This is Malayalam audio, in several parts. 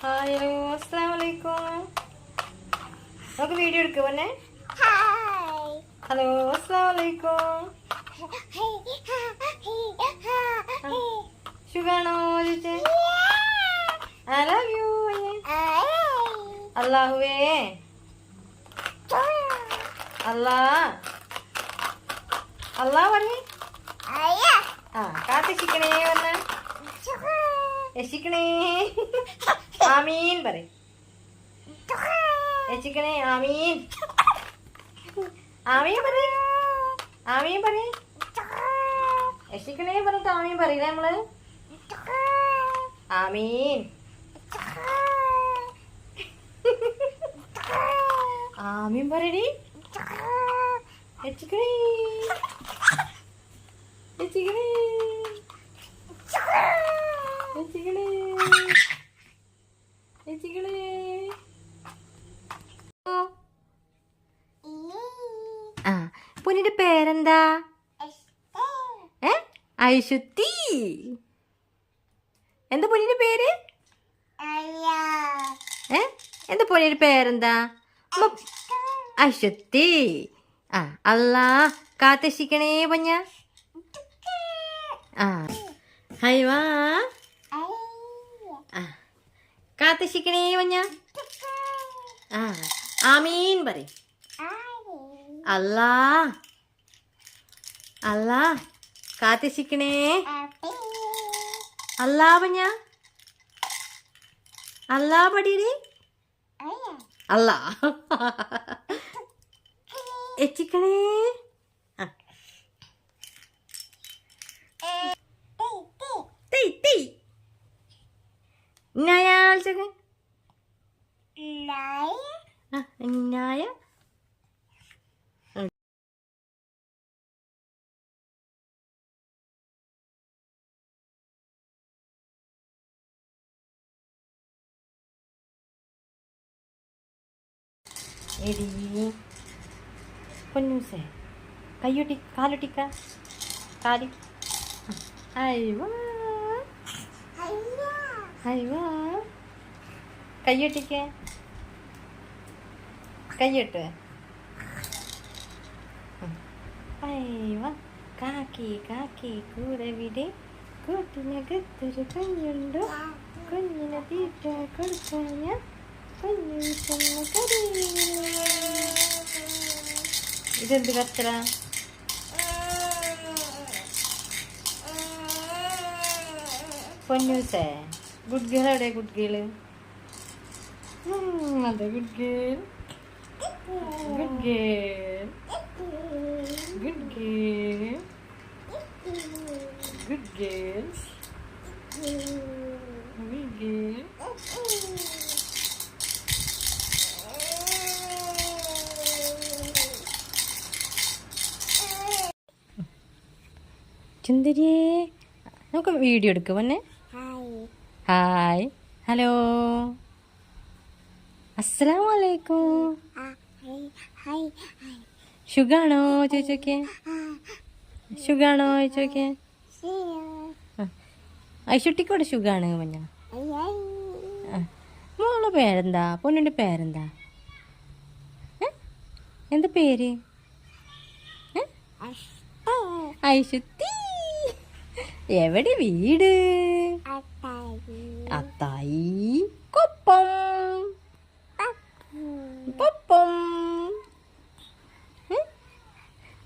ഹായ് ഹലോ അസ്സാം വലൈക്കും നമുക്ക് വീഡിയോ എടുക്കുക പൊന്നെ ഹലോ അസ്സാം വലൈക്കും സുഖാണോ ചോദിച്ചേ ഐ ലവ് യു അല്ലാഹുവേ അല്ലാ അല്ലാ പറഞ്ഞേ ആ കാത്തിക്കണേ വന്ന. രക്ഷിക്കണേ. ആമീൻ പറ രക്ഷിക്കണേ ആമീൻ. ആമീൻ പറ ആമീൻ പറ രക്ഷിക്കണേ പറഞ്ഞിട്ട് ആമീൻ പറയില്ല നമ്മൾ? ആമീൻ. ആമീൻ പറയടി. രക്ഷിക്കണേ രക്ഷിക്കണേ രക്ഷിക്കണേ ഓ ആ പൊന്നിന്റെ പേരെന്താ? ഏ? ഐശുത്തി എന്താ പൊന്നിന്റെ പേര്? ഏ? എന്താ പൊന്നിന്റെ പേരെന്താ? അശ്വത്തി ആ അല്ലാ കാത്തശിക്കണേ പഞ്ഞ ആ ഹൈവാ ആ കാത്തശിക്കണേ പഞ്ഞ ആ ആമീൻ പറ അല്ലാ. അല്ലാ. കാത്തിശിക്കണേ അല്ലാ. പഞ്ഞ അല്ലാ പടിയിൽ അല്ലാ എച്ചിക്കണേ ആ തെയ് എടി പൊന്നൂസേ കയ്യൊട്ടി കാലൊട്ടിക്ക. കാലി. അയ്യോ. അയ്യോ. കയ്യൊട്ടിക്ക. കയ്യൊട്ട്. അയ്യോ. കാക്കി കാക്കി കൂടെ വിടെ കൂട്ടിനകത്തൊരു കുഞ്ഞുണ്ട് കുഞ്ഞിനെ തീറ്റ കൊടുക്കാൻ കുഞ്ഞു വിശന്ന് കരയുന്നു. ഇതെന്ത് കച്ചറ പൊന്നൂസേ ഗുഡ് ഗേൾ എവിടെ ഗുഡ് ഗേൾ അതെ good girl good girl good girl good girl good girl ചുന്ദരിയേ. നമുക്ക് വീഡിയോ എടുക്കുക പൊന്നെ. ഹായ്. ഹലോ. അസ്സലാമു അലൈക്കും സുഖാണോ ചോദിച്ചോക്കെ സുഖാണോ ചോദിച്ചോക്കെ ഐശുട്ടിക്കൂടെ സുഖാണ് മഞ്ഞ മോളെ പേരെന്താ? പൊന്നിന്റെ പേരെന്താ? എന്ത് പേര്? ഐശുത്തി എവിടെ വീട്? അത്തായി. കൊപ്പം. പൊപ്പം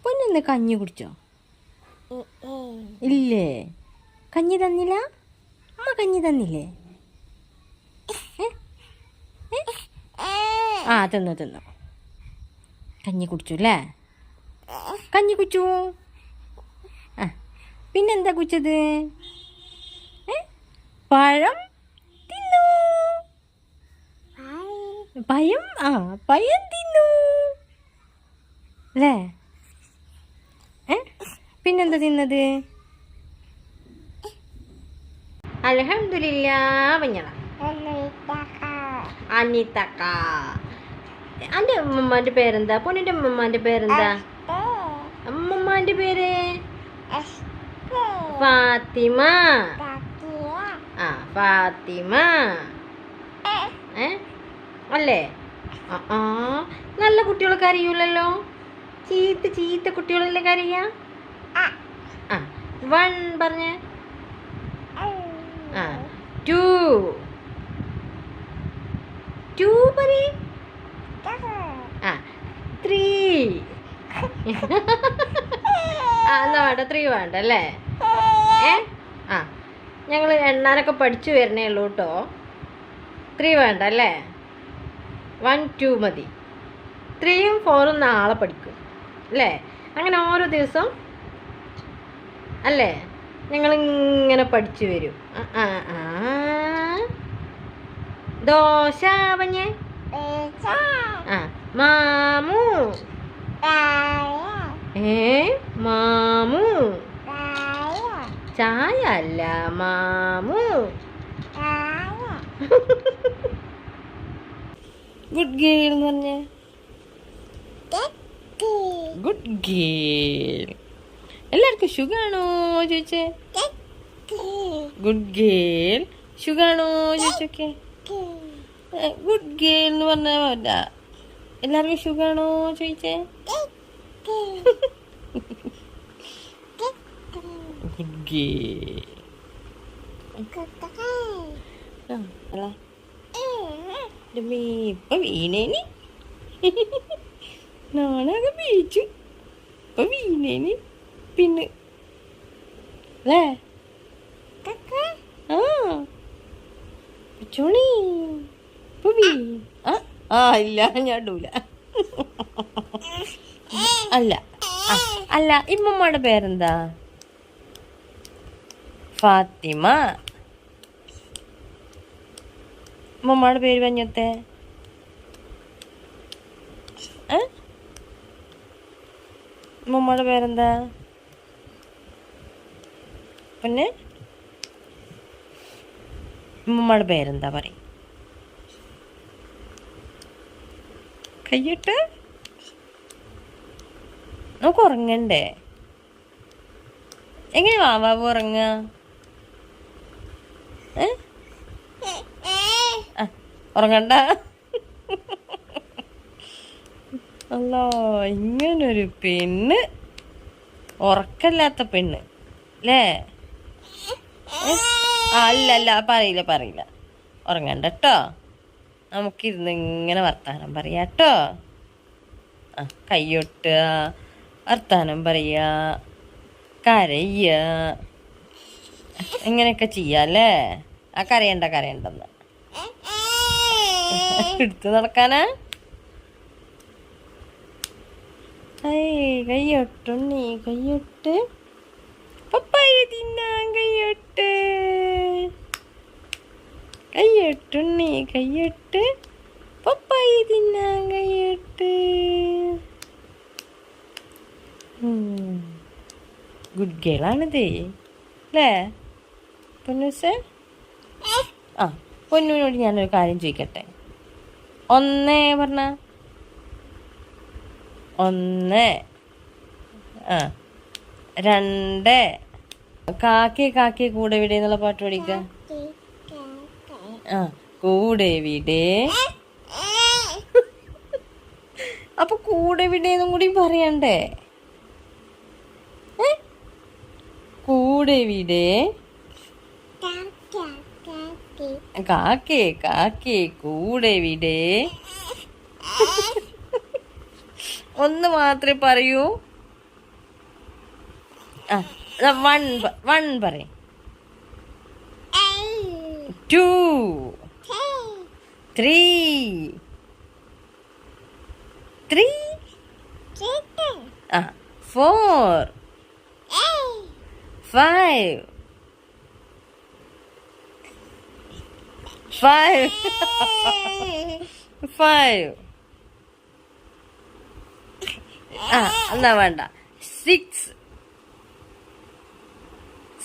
പൊന്നൊന്ന് കഞ്ഞി കുടിച്ചോ? ഇല്ലേ? കഞ്ഞി തന്നില്ല? അമ്മ കഞ്ഞി തന്നില്ലേ? ആ തിന്നു തിന്നു. കഞ്ഞി കുടിച്ചു അല്ലേ? കഞ്ഞി കുടിച്ചു? പിന്നെന്താ കുച്ചത്? പഴം തിന്നു. പയം? ആ പയം തിന്നു. അല്ലേ? പിന്നെന്താ തിന്നത്? അലഹമില്ല പഞ്ഞള അനിതക്ക. അന്റെ അമ്മമ്മാന്റെ പേരെന്താ? പൊന്നിന്റെ അമ്മമ്മാന്റെ പേരെന്താ? അമ്മമ്മാന്റെ പേര്? ഫാത്തിമ ആ ഫാത്തിമ അല്ലേ? ആ ആ. നല്ല കുട്ടികളൊക്കെ അറിയൂലല്ലോ ചീത്ത ചീത്ത കുട്ടികളല്ലേ കരയാ? ആ. വൺ പറഞ്ഞ. ആ ടു. ടു പറയേ. ആ ത്രീ. ആ എന്നാ വേണ്ട ത്രീ വേണ്ട അല്ലേ? ഏ? ആ. ഞങ്ങൾ എണ്ണാനൊക്കെ പഠിച്ചു വരണേ ഉള്ളൂ കേട്ടോ. ത്രീ വേണ്ട അല്ലേ? വൺ ടു മതി. ത്രീയും ഫോറും നാളെ പഠിക്കും. അല്ലേ? അങ്ങനെ ഓരോ ദിവസം അല്ലേ? ഞങ്ങൾ ഇങ്ങനെ പഠിച്ചു വരും. ആ ആ ദോശ പഞ്ഞേ ആ. മാമു? ഏ? മാമു? ചായ അല്ല മാമു ഗുഡ് ഗേൾ എന്ന് പറഞ്ഞേ. ഗുഡ് ഗേൾ എല്ലാവർക്കും സുഖാണോ ചോദിച്ചേ? ഗുഡ് ഗേൾ സുഖാണോ ചോദിച്ചൊക്കെ? ഗുഡ് ഗേൾ എന്ന് പറഞ്ഞ എല്ലാവർക്കും സുഖാണോ ചോദിച്ചേ? ഗുഡ് ഗേൾ ആ അല്ല ഡമ്മി, ഇപ്പൊ വീണേനി നാണൊക്കെ വീച്ചു ഇപ്പൊ വീണേനി പിന്നെ അല്ലേ ആ ചോണി ഇപ്പൊ വീ ആ ആ ഇല്ല ഞാൻ ഇടൂല അല്ല അല്ല ഇമ്മമ്മയുടെ പേരെന്താ ഫാത്തിമ. ഉമ്മമ്മയുടെ പേര് പഞ്ഞത്തെ ഏ? ഉമ്മമ്മയുടെ പേരെന്താ? പിന്നെ? ഉമ്മമ്മയുടെ പേരെന്താ പറയും? കയ്യിട്ട്. നമുക്ക് ഉറങ്ങണ്ടേ? എങ്ങനെ വാവാവ് ഉറങ്ങുക ഉറങ്ങണ്ട. അല്ലോ ഇങ്ങനൊരു പെണ്ണ്. ഉറക്കല്ലാത്ത പെണ്ണ്. അല്ലേ അല്ല അല്ല പറയില്ല പറയില്ല. ഉറങ്ങണ്ട കേട്ടോ നമുക്കിരുന്ന് ഇങ്ങനെ വർത്താനം പറയാ കേട്ടോ ആ കൈയൊട്ടുക വർത്താനം പറയുക കരയ്യ ഇങ്ങനെയൊക്കെ ചെയ്യാല്ലേ? ആ കരയണ്ട കരയണ്ടെന്ന്. എടുത്തു നടക്കാനാ? കയ്യൊട്ടുണ്ണി കയ്യൊട്ട് പപ്പായ തിന്നാൻ കയ്യൊട്ട് കയ്യൊട്ടുണ്ണി കയ്യൊട്ട് പപ്പായ തിന്നാൻ കയ്യൊട്ട് ഗുഡ് ഗേളാണിത്. അല്ലേ പൊന്നൂസേ? ആ പൊന്നൂനോട് ഞാനൊരു കാര്യം ചോദിക്കട്ടെ? ഒന്ന് പറഞ്ഞ? ഒന്ന്. ആ രണ്ട്. കാക്കെ കാക്കെ കൂടെ വിടെ എന്നുള്ള പാട്ട് പഠിക്ക ആ കൂടെ വിടേ. അപ്പൊ കൂടെ വിടേന്നും കൂടി പറയണ്ടേ? കൂടെ വിടേ. കാക്കേ കാക്കേ കൂടെ വിടേ. ഒന്ന് മാത്രമേ പറയൂ. ആ വൺ വൺ പറയും. ടു. ത്രീ. ത്രീ. ആ ഫോർ. ഫൈവ്. ഫൈവ് ഫൈവ് ആ എന്നാ വേണ്ട. സിക്സ്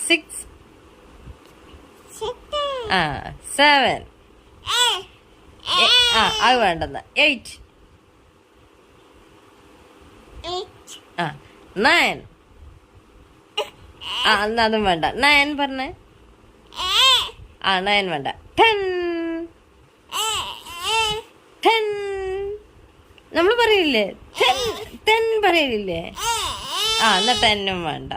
സിക്സ് ആ സെവൻ ആ അത് വേണ്ടെന്ന്. എയ്റ്റ് ആ നയൻ ആ എന്നാ അതും വേണ്ട. നയൻ പറഞ്ഞേ? ആ നയൻ വേണ്ട. ടെൻ നമ്മൾ പറയില്ലേ? തെൻ തെൻ പറയില്ലേ? ആ എന്നാ തെന്നും വേണ്ട.